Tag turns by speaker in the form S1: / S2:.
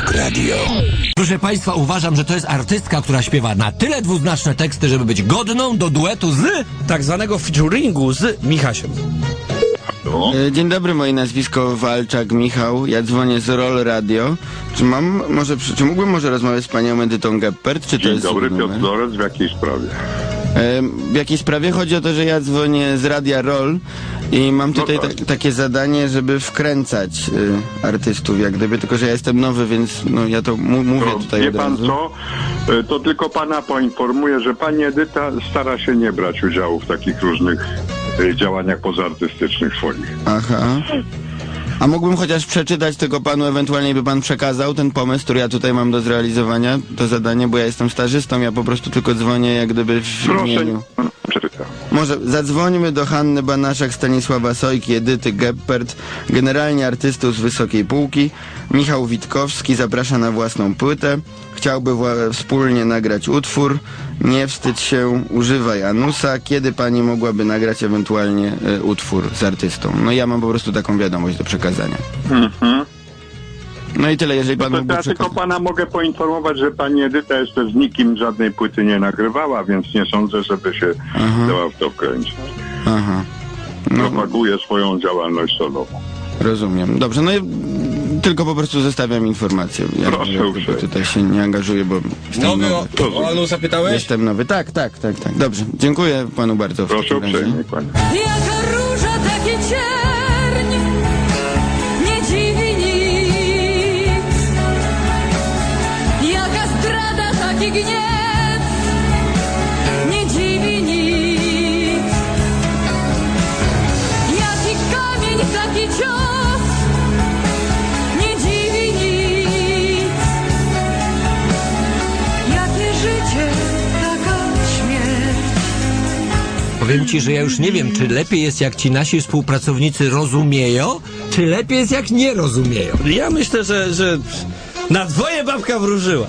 S1: Rock Radio.
S2: Proszę Państwa, uważam, że to jest artystka, która śpiewa na tyle dwuznaczne teksty, żeby być godną do duetu z...
S3: tak zwanego featuringu z Michasiem.
S4: E, Dzień dobry, moje nazwisko Walczak Michał. Ja dzwonię z Roll Radio. Czy mam, może, przy- czy mógłbym może rozmawiać z panią Edytą Geppert? Czy to
S5: Dzień
S4: jest
S5: dobry, Piotr? Dorec, w jakiej sprawie?
S4: E, W jakiej sprawie? Chodzi o to, że ja dzwonię z Radia Roll i mam tutaj
S5: tak.
S4: ta, takie zadanie, żeby wkręcać y, artystów, jak gdyby, tylko że ja jestem nowy, więc no, ja to mówię
S5: To,
S4: tutaj
S5: wie pan co? E, To tylko pana poinformuję, że pani Edyta stara się nie brać udziału w takich różnych e, działaniach pozaartystycznych swoich.
S4: Aha. A mógłbym chociaż przeczytać tego panu, ewentualnie by pan przekazał ten pomysł, który ja tutaj mam do zrealizowania, to zadanie, bo ja jestem stażystą, ja po prostu tylko dzwonię jak gdyby w
S5: Proszę,
S4: imieniu.
S5: przeczytam.
S4: Może zadzwońmy do Hanny Banaszak, Stanisława Sojki, Edyty Geppert, generalnie artystów z wysokiej półki. Michał Witkowski zaprasza na własną płytę. Chciałby wspólnie nagrać utwór. Nie wstydź się, używaj Anusa. Kiedy pani mogłaby nagrać ewentualnie e, utwór z artystą? No ja mam po prostu taką wiadomość do przekazania. No i tyle, jeżeli pan
S5: To, ja tylko pana mogę poinformować, że pani Edyta jeszcze z nikim żadnej płyty nie nagrywała, więc nie sądzę, żeby się dała w to wkręcić.
S4: Aha, No.
S5: Propaguje swoją działalność solową.
S4: rozumiem. Dobrze, no i tylko po prostu zostawiam informację. Ja
S5: Proszę
S4: ja
S5: uprzejmie.
S4: tutaj się nie angażuję, bo jestem
S3: Nowy
S4: nowy.
S3: o, o Anusa pytałeś?
S4: Jestem nowy. Tak, tak, tak, tak. Dobrze. Dziękuję panu bardzo.
S5: Proszę uprzejmie.
S6: Jaka róża, taki cierń, taki gniew, nie dziwi nic. Jaki kamień, taki cios, nie dziwi nic. Jakie życie, taka śmierć.
S2: Powiem Ci, że ja już nie wiem, czy lepiej jest, jak ci nasi współpracownicy rozumieją, czy lepiej jest, jak nie rozumieją.
S3: Ja myślę, że, że na dwoje babka wróżyła.